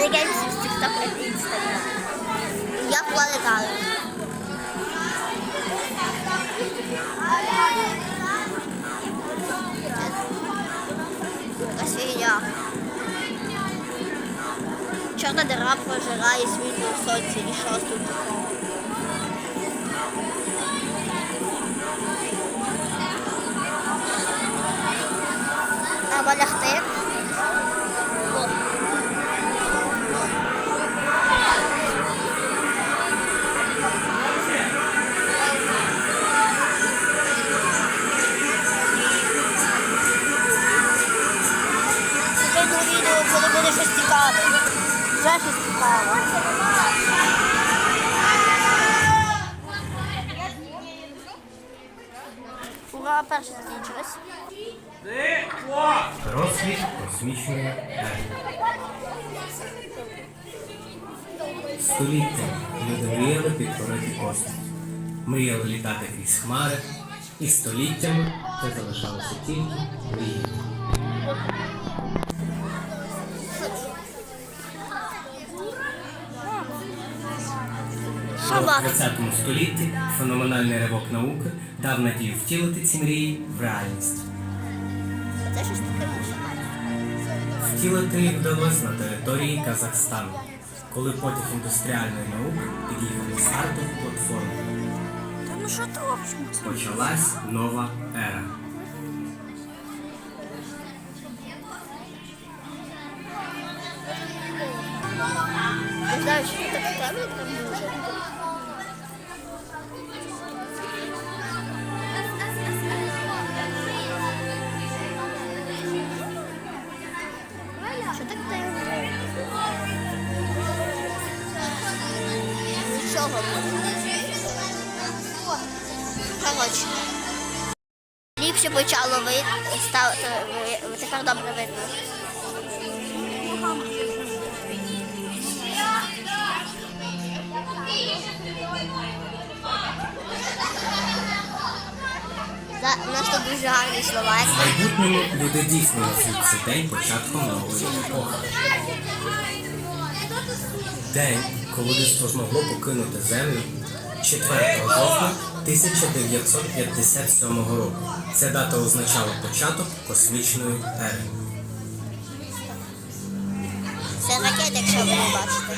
Американці з ТикТок и Инстаграм. Я планетарий. Свинья. Чорна дира пожирає світло в сонці і шосту такого. Космічної. Століття люди мріяли підкорити космос. Мріяли літати крізь хмари, і століттями це залишалося тільки мрії. У 20 столітті феноменальний ривок науки дав надію втілити ці мрії в реальність. Втілити їх вдалося на території Казахстану, коли потяг індустріальної науки під'їхав на стартову платформу. Ну? Почалась нова ера. Ліпше почало видно, стало, ви- тепер добре видно. У нас тут дуже гарні слова. Майбутньому люди дійсно назвуть день початком нової епохи. День, коли людство змогло покинути землю 4 жовтня 1957 року. Ця дата означала початок космічної ери. Це ракети, якщо ви не бачите.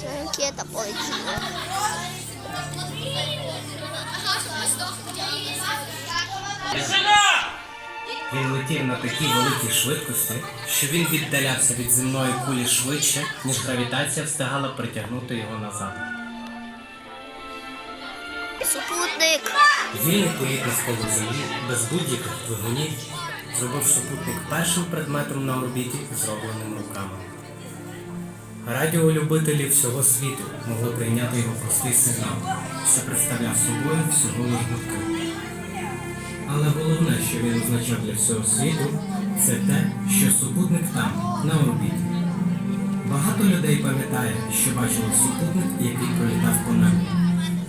Це ракета полетіла. Він летів на такій великій швидкості, що він віддалявся від земної кулі швидше, ніж гравітація встигала притягнути його назад. Супутник. Вільний політ навколо землі без будь-яких двигунів зробив супутник першим предметом на орбіті, зробленим руками. Радіолюбителі всього світу могли прийняти його простий сигнал, що представляв собою всього лиш. Але головне, що він означав для всього світу, це те, що супутник там, на орбіті. Багато людей пам'ятає, що бачили супутник, який пролітав по небу.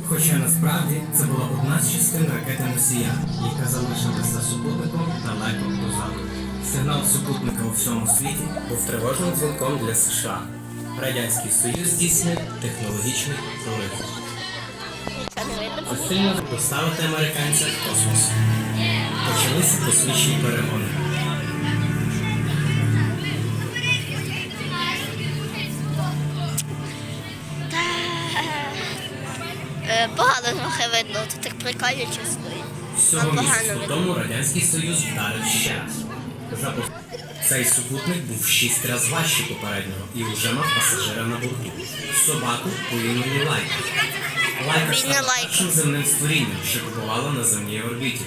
Хоча насправді це була одна з частин ракети Носія, яка залишилася супутником далеко позаду. Сигнал супутника у всьому світі був тривожним дзвінком для США. Радянський Союз здійснив технологічний прорив. Видно. Доставити американця в космос. Почалися космічні перегони. Е, Погано трохи видно, тут так приколюче стоїть. Всього місяця тому Радянський Союз вдарив ще раз. Цей супутник був шість разів важчий попереднього і вже мав пасажира на борту. Собаку по імені Лайка. Стала першим земним створінням, що побувала на земній орбіті.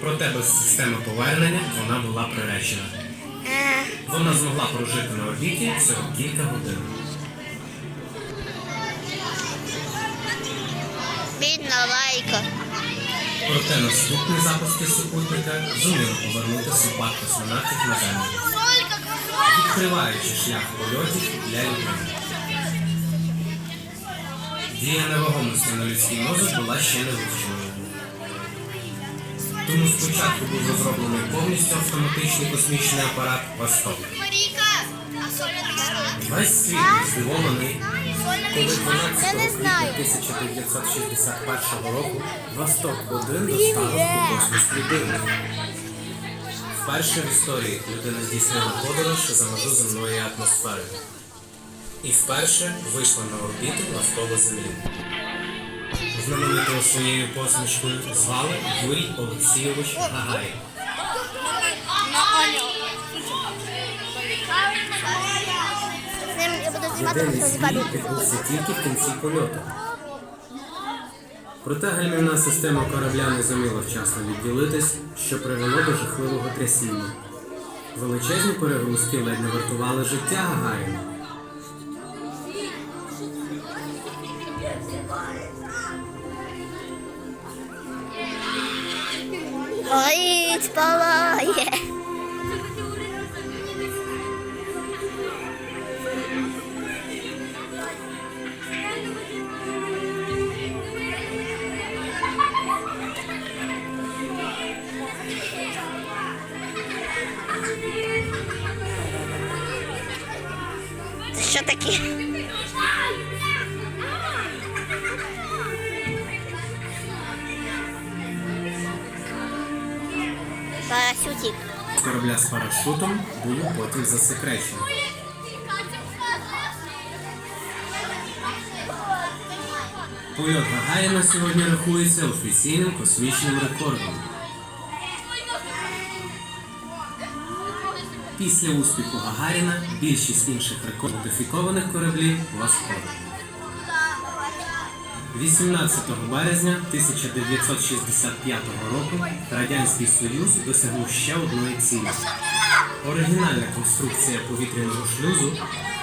Проте без системи повернення вона була приречена. Е, Вона змогла прожити на орбіті всього кілька годин. Бідна лайка. Проте наступні запуски супутника зуміли повернути собак космонавтів на землю, відкриваючи шлях польотів для людей. Дія невагомості на людський мозок була ще не вивченою. Тому спочатку був розроблений повністю автоматичний космічний апарат Восток. Весь світ здивований, коли 12 Я не знаю. квітня 1961 року Восток-1 доставив у космос людину. Вперше в історії людина здійснила подорож за межу земної атмосфери. І вперше вийшла на орбіту навколо Землі. Знаменитого своєю посмішкою звали Юрій Олексійович Гагарін. З ним я буду знімати Єдиний збій відбувся тільки в кінці польоту. Проте гальмівна система корабля не зуміла вчасно відділитись, що привело до жахливого трясіння. Величезні перегрузки ледь не вартували життя Гагаріна. Горить, палає. Це що таке? Парасютик. Корабля з парашутом було потім засекречено. Польот Гагаріна сьогодні рахується офіційним космічним рекордом. Після успіху Гагаріна більшість інших рекордів модифікованих кораблів важкої. 18 березня 1965 року Радянський Союз досягнув ще одної цілі. Оригінальна конструкція повітряного шлюзу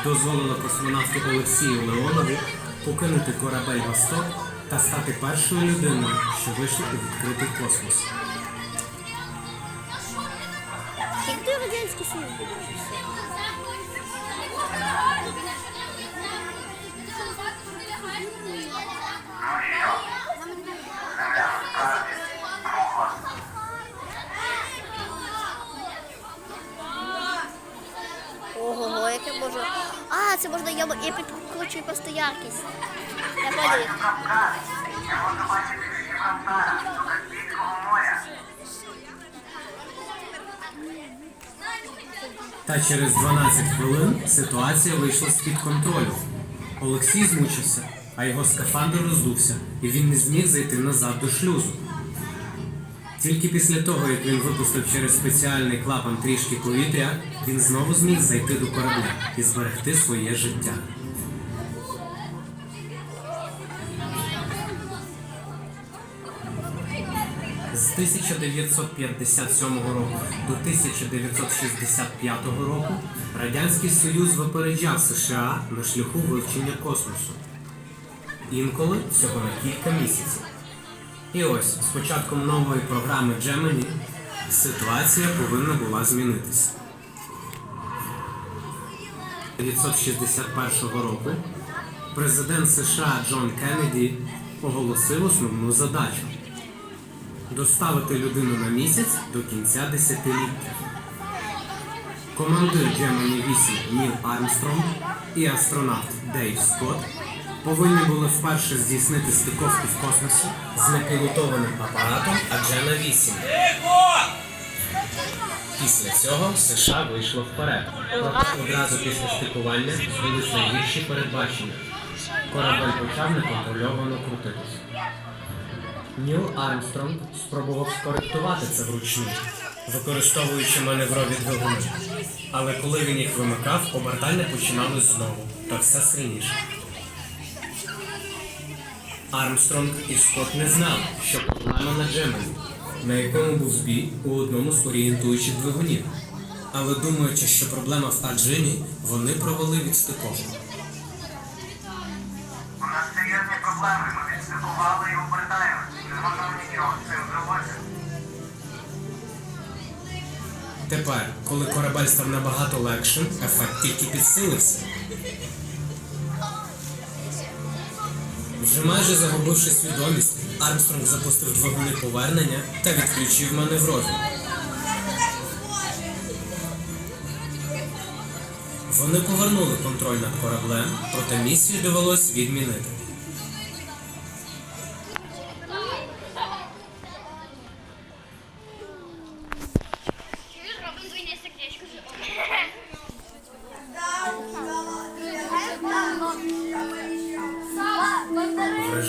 дозволила космонавту Олексію Леонову покинути корабель Восток та стати першою людиною, що вийшла у відкритий космос. Це можна я, я підкручую просто яркість. Я. Та через 12 хвилин ситуація вийшла з-під контролю. Олексій змучився, а його скафандр роздувся, і він не зміг зайти назад до шлюзу. Тільки після того, як він випустив через спеціальний клапан трішки повітря, він знову зміг зайти до корабля і зберегти своє життя. З 1957 року до 1965 року Радянський Союз випереджав США на шляху вивчення космосу. Інколи всього на кілька місяців. І ось з початком нової програми Gemini ситуація повинна була змінитися. 1961 року президент США Джон Кеннеді оголосив основну задачу доставити людину на місяць до кінця десятиліття. Командир Gemini 8 Ніл Армстронг і астронавт Дейв Скотт повинні були вперше здійснити стиковку в космосі з непілотованим апаратом Аджена 8. Після цього США вийшло вперед. Проте одразу після стикування збулись найгірші передбачення. Корабель почав неконтрольовано крутитися. Ніл Армстронг спробував скоректувати це вручну, використовуючи маневрові двигуни. Але коли він їх вимикав, обертання починалось знову, та все сильніше. Армстронг і Скотт не знали, що проблема на Джемені, на якому був збій у одному з орієнтуючих двигунів. Але думаючи, що проблема в Аджині, вони провели відстиковку. У нас серйозні проблеми. Ми відстикували і обертаємо. Не можемо нічого з цим зробити. Тепер, коли корабель став набагато легшим, ефект тільки підсилився. Вже майже загубивши свідомість, Армстронг запустив двигуни повернення та відключив маневрові. Вони повернули контроль над кораблем, проте місію довелось відмінити.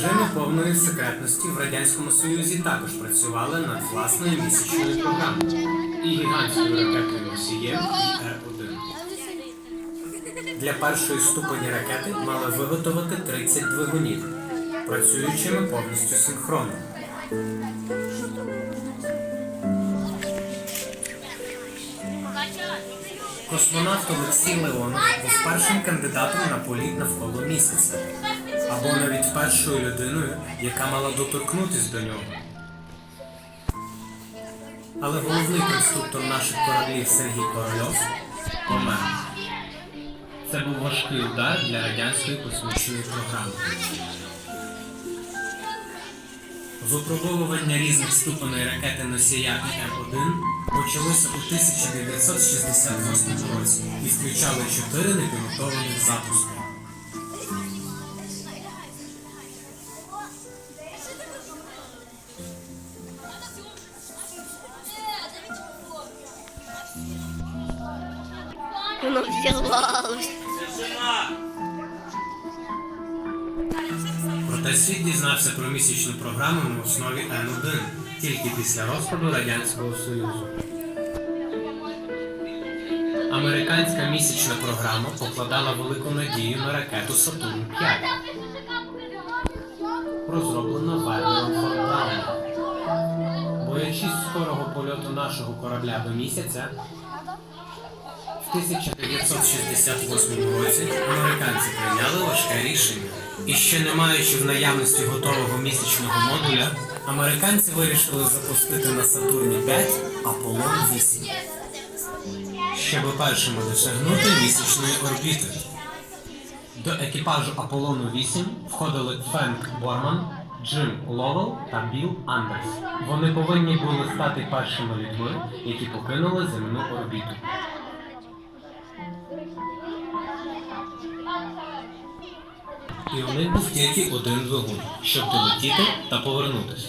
Режимі повної секретності в Радянському Союзі також працювали над власною місячною програмою і гігантською ракетою носієм ІР-1. Для першої ступені ракети мали виготовити 30 двигунів, працюючими повністю синхронно. Космонавт Олексій Леонов був першим кандидатом на політ навколо місяця, або навіть першою людиною, яка мала доторкнутись до нього. Але головний конструктор наших кораблів Сергій Корольов помер. Це був важкий удар для радянської космічної програми. Випробовування різних ступеней ракети носія ІМ-1 почалося у 1968 році і включали чотири непілотованих запуски. Воно взірвалось. Проте світ дізнався про місячну програму на основі Н-1 тільки після розпаду Радянського Союзу. Американська місячна програма покладала велику надію на ракету Сатурн 5, розроблена Вернером фон Брауном. Боячись скорого польоту нашого корабля до місяця, 1968 році американці прийняли важке рішення. І ще не маючи в наявності готового місячного модуля, американці вирішили запустити на Сатурні 5 Аполлон 8, щоб першими досягнути місячної орбіти. До екіпажу Аполлону 8 входили Френк Борман, Джим Ловел та Білл Андерс. Вони повинні були стати першими людьми, які покинули земну орбіту. І у них був тільки один двигун, щоб долетіти та повернутися.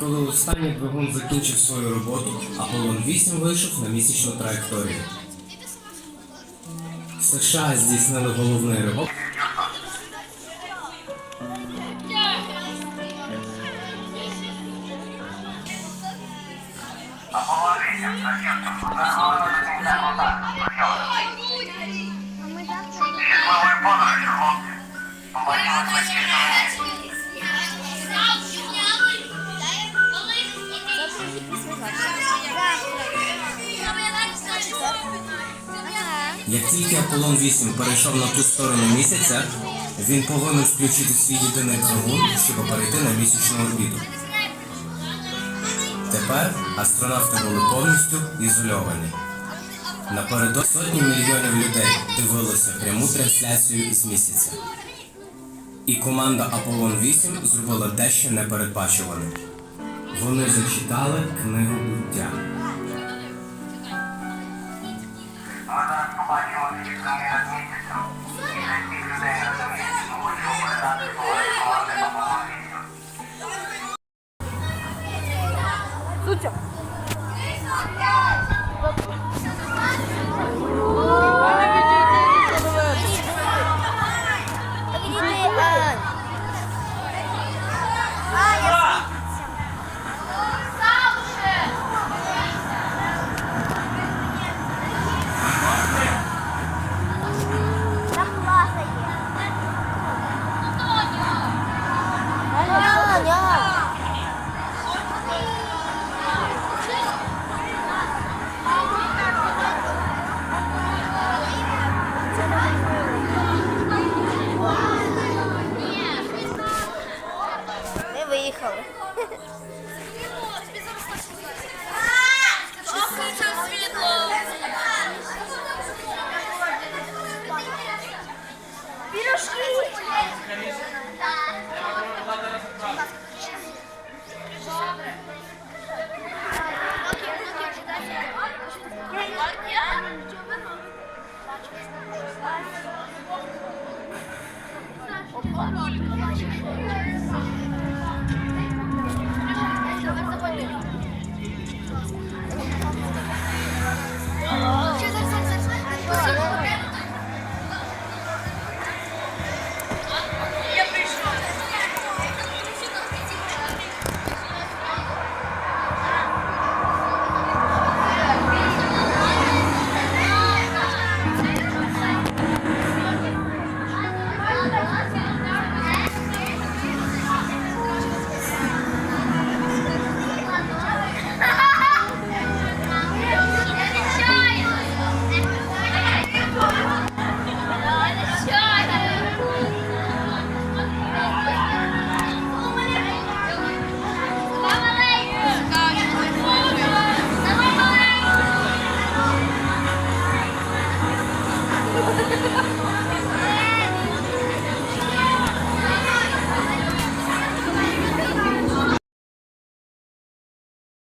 Коли останній двигун закінчив свою роботу, Аполлон 8 вийшов на місячну траєкторію. США здійснили головний ривок. Як тільки Аполлон 8 перейшов на ту сторону місяця, він повинен включити свій єдиний двигун, щоб перейти на місячну орбіту. Тепер астронавти були повністю ізольовані. Напередодні сотні мільйонів людей дивилися пряму трансляцію з місяця. І команда Аполлон 8 зробила дещо непередбачуване. Вони зачитали книгу буття. 맞죠? Allah'ım öyle kalacak. Şey?